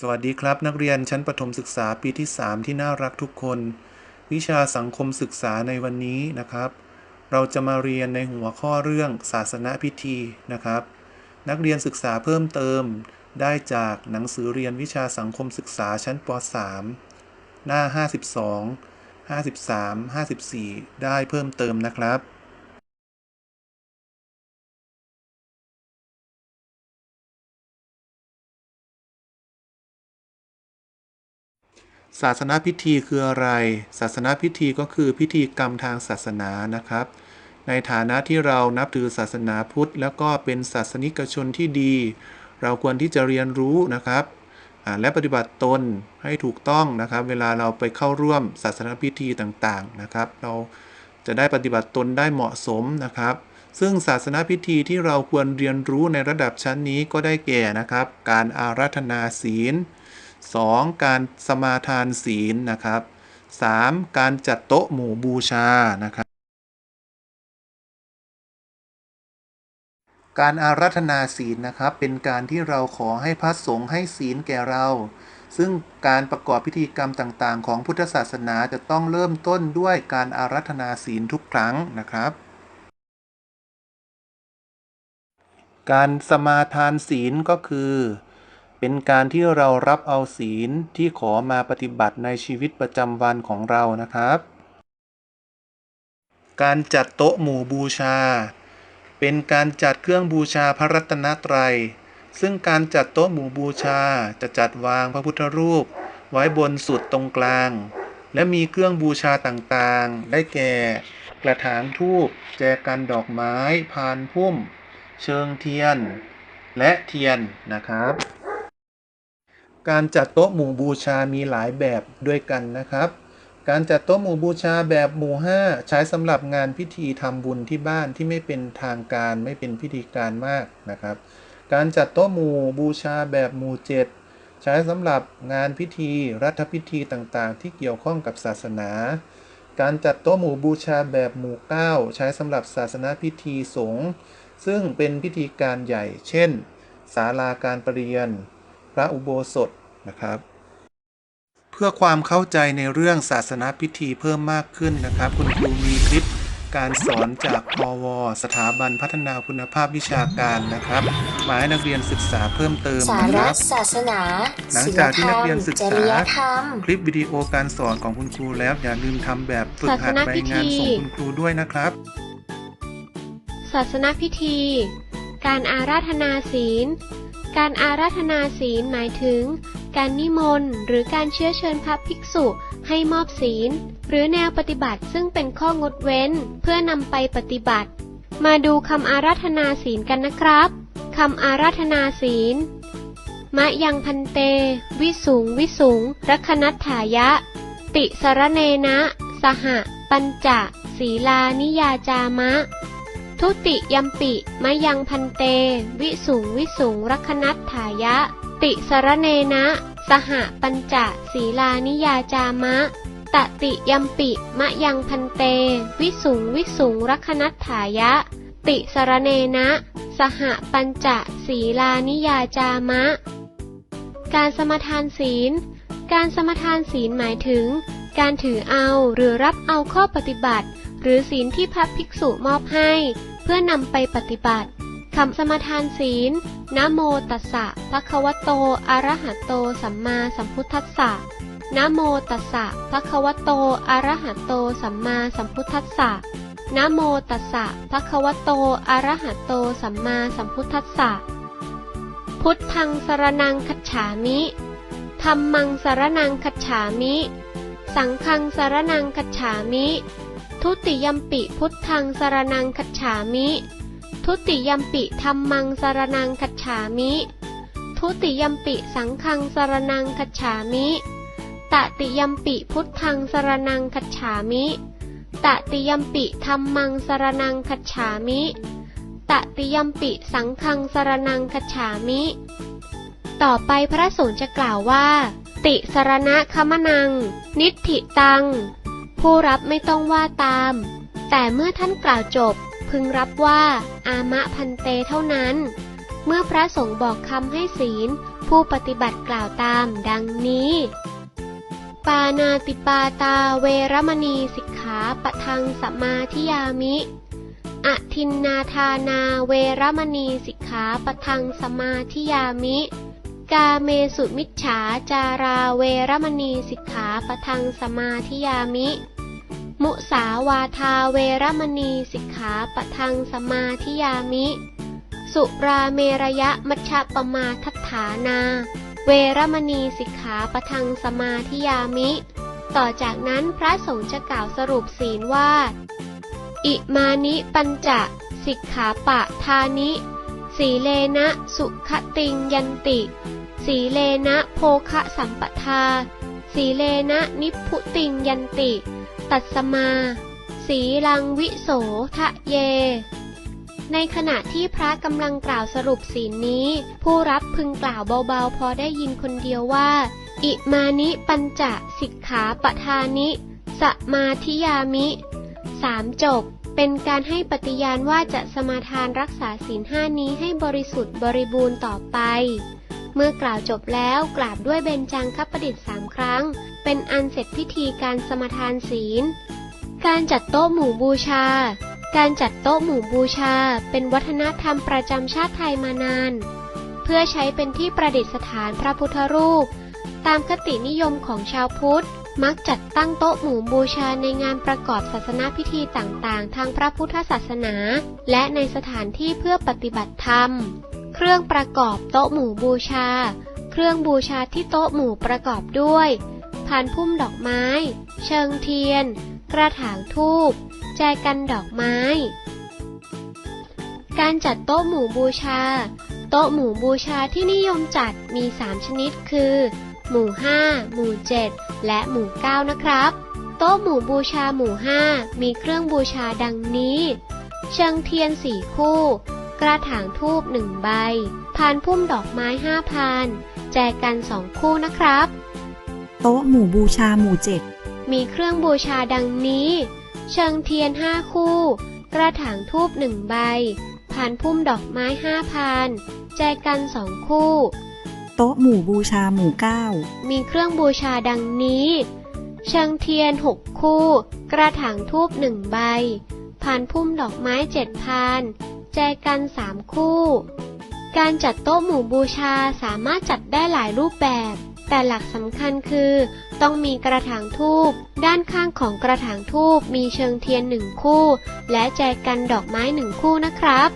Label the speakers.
Speaker 1: สวัสดีครับ นักเรียนชั้นประถมศึกษาปีที่ 3 ที่น่ารักทุกคน วิชาสังคมศึกษาในวันนี้นะครับ เราจะมาเรียนในหัวข้อเรื่องศาสนพิธีนะครับ นักเรียนศึกษาเพิ่มเติม ได้จากหนังสือเรียนวิชาสังคมศึกษาชั้นป .3 หน้า 52 53 54 ได้เพิ่มเติมนะครับ ศาสนาพิธีคืออะไร ศาสนาพิธีก็คือพิธีกรรมทางศาสนานะครับ ในฐานะที่เรานับถือศาสนาพุทธ แล้วก็เป็นศาสนิกชนที่ดี เราควรที่จะเรียนรู้นะครับ และปฏิบัติตนให้ถูกต้องนะครับ เวลาเราไปเข้าร่วมศาสนาพิธีต่างๆนะครับ เราจะได้ปฏิบัติตนได้เหมาะสมนะครับ ซึ่งศาสนาพิธีที่เราควรเรียนรู้ในระดับชั้นนี้ก็ได้แก่นะครับ การอาราธนาศีล 2. การสมาทานศีลนะครับ 3. การจัดโต๊ะหมู่บูชานะครับ การอารัธนาศีลนะครับ เป็นการที่เราขอให้พระสงฆ์ให้ศีลแก่เรา ซึ่งการประกอบพิธีกรรมต่างๆ ของพุทธศาสนาจะต้องเริ่มต้นด้วยการอารัธนาศีลทุกครั้งนะครับการสมาทานศีลก็คือ เป็นการที่เรารับเอาศีลที่ขอมาปฏิบัติในชีวิตประจำวันของเรานะครับ การจัดโต๊ะหมู่บูชา เป็นการจัดเครื่องบูชาพระรัตนตรัย ซึ่งการจัดโต๊ะหมู่บูชาจะจัดวางพระพุทธรูป ไว้บนสุดตรงกลาง และมีเครื่องบูชาต่างๆ ได้แก่ กระถางทูบแจกันดอกไม้ พานพุ่ม เชิงเทียน และเทียนนะครับ การจัดโต๊ะหมู่บูชามีหลายแบบด้วยกันนะครับ การจัดโต๊ะหมู่บูชาแบบหมู่ 5 ใช้สำหรับงานพิธีทำบุญที่บ้านที่ไม่เป็นทางการไม่เป็นพิธีการมากนะครับ การจัดโต๊ะหมู่บูชาแบบหมู่ 7 ใช้สำหรับงานพิธีรัฐพิธีต่างๆ ที่เกี่ยวข้องกับศาสนา การจัดโต๊ะหมู่บูชาแบบหมู่ 9 ใช้สำหรับศาสนาพิธีสงฆ์ซึ่งเป็นพิธีการใหญ่ เช่นศาลาการประเรียน ระอุโบสถนะครับ เพื่อความเข้าใจในเรื่องศาสนาพิธีเพิ่มมากขึ้นนะครับ คุณครูมีคลิปการสอนจากพวสถาบันพัฒนาคุณภาพวิชาการนะครับมาให้นักเรียนศึกษาเพิ่มเติม
Speaker 2: สา
Speaker 1: นะค
Speaker 2: ระ
Speaker 1: รับ
Speaker 2: ศาสนา
Speaker 1: หลัง
Speaker 2: ศีล
Speaker 1: จากที่
Speaker 2: ธร
Speaker 1: นั
Speaker 2: ร
Speaker 1: ก
Speaker 2: ม
Speaker 1: เรียนศึก
Speaker 2: จ
Speaker 1: ษา
Speaker 2: ริยธรรม
Speaker 1: คลิปวิดีโอการสอนของคุณครูแล้วอย่าลืมทำแบบฝึกหัด
Speaker 3: ศาสน
Speaker 1: ใบ
Speaker 3: พิธี
Speaker 1: งานส่งคุณครูด้วยนะครับ
Speaker 3: ศาสนพิธี การอาราธนาศีล การอาราธนาศีลหมายถึง การนิมนต์หรือการเชื้อเชิญพระภิกษุให้มอบศีล หรือแนวปฏิบัติซึ่งเป็นข้องดเว้นเพื่อนำไปปฏิบัติ มาดูคำอาราธนาศีลกันนะครับคำอาราธนาศีล มะยังพันเต วิสุงวิสุงรัคนัตถายะ ติสรเนนะ สห ปัญจะศีลานิยาจามะ ทุติยัมปิมะยังพันเต วิสุงวิสุงรัคนัตถายะ ติสรเนนะ สหปัญจะศีลานิยาจามะ ตติยัมปิมะยังพันเต วิสุงวิสุงรัคนัตถายะ ติสรเนนะ สหปัญจะศีลานิยาจามะ การสมทานศีล การสมทานศีลหมายถึง การถือเอาหรือรับเอาข้อปฏิบัติ หรือศีลที่พระภิกษุมอบให้ เพื่อนำไปปฏิบัติคำสมาทานศีลนะโมตัสสะภะคะวะโต อะระหะโต สัมมาสัมพุทธัสสะนะโมตัสสะภะคะวะโต อะระหะโต สัมมาสัมพุทธัสสะนะโมตัสสะภะคะวะโต อะระหะโต สัมมาสัมพุทธัสสะ พุทธังสรนังคัจฉามิธัมมังสรนังคัจฉามิ สังฆังสรนังคัจฉามิ ทุติยมปิพุทธังสารนังคัจฉามิ ทุติยมปิธัมมังสารนังคัจฉามิ ทุติยมปิสังฆังสารนังคัจฉามิตติยมปิพุทธังสารนังคัจฉามิตติยมปิธัมมังสารนังคัจฉามิตติยมปิสังฆังสารนังคัจฉามิ ต่อไปพระสงฆ์จะกล่าวว่า ติสารณะคมนัง นิธิตัง ผู้รับไม่ต้องว่าตาม แต่เมื่อท่านกล่าวจบ พึงรับว่า อามะพันเตเท่านั้น เมื่อพระสงฆ์บอกคำให้ศีล ผู้ปฏิบัติกล่าวตามดังนี้ ปานาติปาตาเวรมณีสิกขาปะทังสมาธิยามิอทินนาทานาเวรมณีสิกขาปะทังสมาธิยามิ กาเมสุมิจฉาจาราเวรมณีสิกขาปะทังสมาธิยามิ มุสาวาทาเวรมณีสิกขาปะทังสมาธิยามิ สุราเมระยะมัชฌะปมาทัฏฐานา เวรมณีสิกขาปะทังสมาธิยามิ ต่อจากนั้นพระสงฆ์จะกล่าวสรุปศีลว่า อิมานิปัญจสิกขาปะทานิ สีเลนะสุขติงยันติ สีเลนะโภคะสัมปทา สีเลนะนิพุติงยันติ ตัสสมา สีลังวิโสทะเย ในขณะที่พระกำลังกล่าวสรุปศีลนี้ ผู้รับพึงกล่าวเบาๆ พอได้ยินคนเดียวว่า อิมานิปัญจสิกขาปทานิ สมาธิยามิสามจบ เป็นการให้ปฏิญาณว่าจะสมาทานรักษาศีลห้านี้ให้บริสุทธิ์บริบูรณ์ต่อไป เมื่อกล่าวจบแล้วกราบด้วยเบญจังคประดิษฐ์สามครั้ง เป็นอันเสร็จพิธีการสมทานศีล การจัดโต๊ะหมู่บูชา การจัดโต๊ะหมู่บูชา เป็นวัฒนธรรมประจำชาติไทยมานาน เพื่อใช้เป็นที่ประดิษฐานพระพุทธรูป ตามคตินิยมของชาวพุทธมักจัดตั้งโต๊ะหมู่บูชาในงานประกอบศาสนาพิธีต่างๆ ทางพระพุทธศาสนา และในสถานที่เพื่อปฏิบัติธรรม เครื่องประกอบโต๊ะหมู่บูชา เครื่องบูชาที่โต๊ะหมู่ประกอบด้วยพานพุ่มดอกไม้ เชิงเทียน กระถางทูบแจกันดอกไม้ การจัดโต๊ะหมู่บูชา โต๊ะหมู่บูชาที่นิยมจัดมี 3 ชนิดคือ หมู่ 5 หมู่ 7 และหมู่ 9 นะครับ โต๊ะหมู่บูชาหมู่ 5 มีเครื่องบูชาดังนี้ เชิงเทียนสี่คู่ กระถางทูบหนึ่งใบ พานพุ่มดอกไม้ห้าพาน แจกันสองคู่นะครับ
Speaker 2: โต๊ะหมู่บูชาหมู่เจ็ด
Speaker 3: มีเครื่องบูชาดังนี้ เชิงเทียนห้าคู่ กระถางทูบหนึ่งใบ พานพุ่มดอกไม้ห้าพาน แจกันสองคู่
Speaker 2: โต๊ะหมู่บูชาหมู่เก้า
Speaker 3: มีเครื่องบูชาดังนี้ เชิงเทียนหกคู่ กระถางทูบหนึ่งใบ พานพุ่มดอกไม้เจ็ดพานแจกันสามคู่ การจัดโต๊ะหมู่บูชาสามารถจัดได้หลายรูปแบบ แต่หลักสำคัญคือ ต้องมีกระถางทูบด้านข้างของกระถางทูบมีเชิงเทียนหนึ่งคู่ และแจกันดอกไม้หนึ่งคู่นะครับ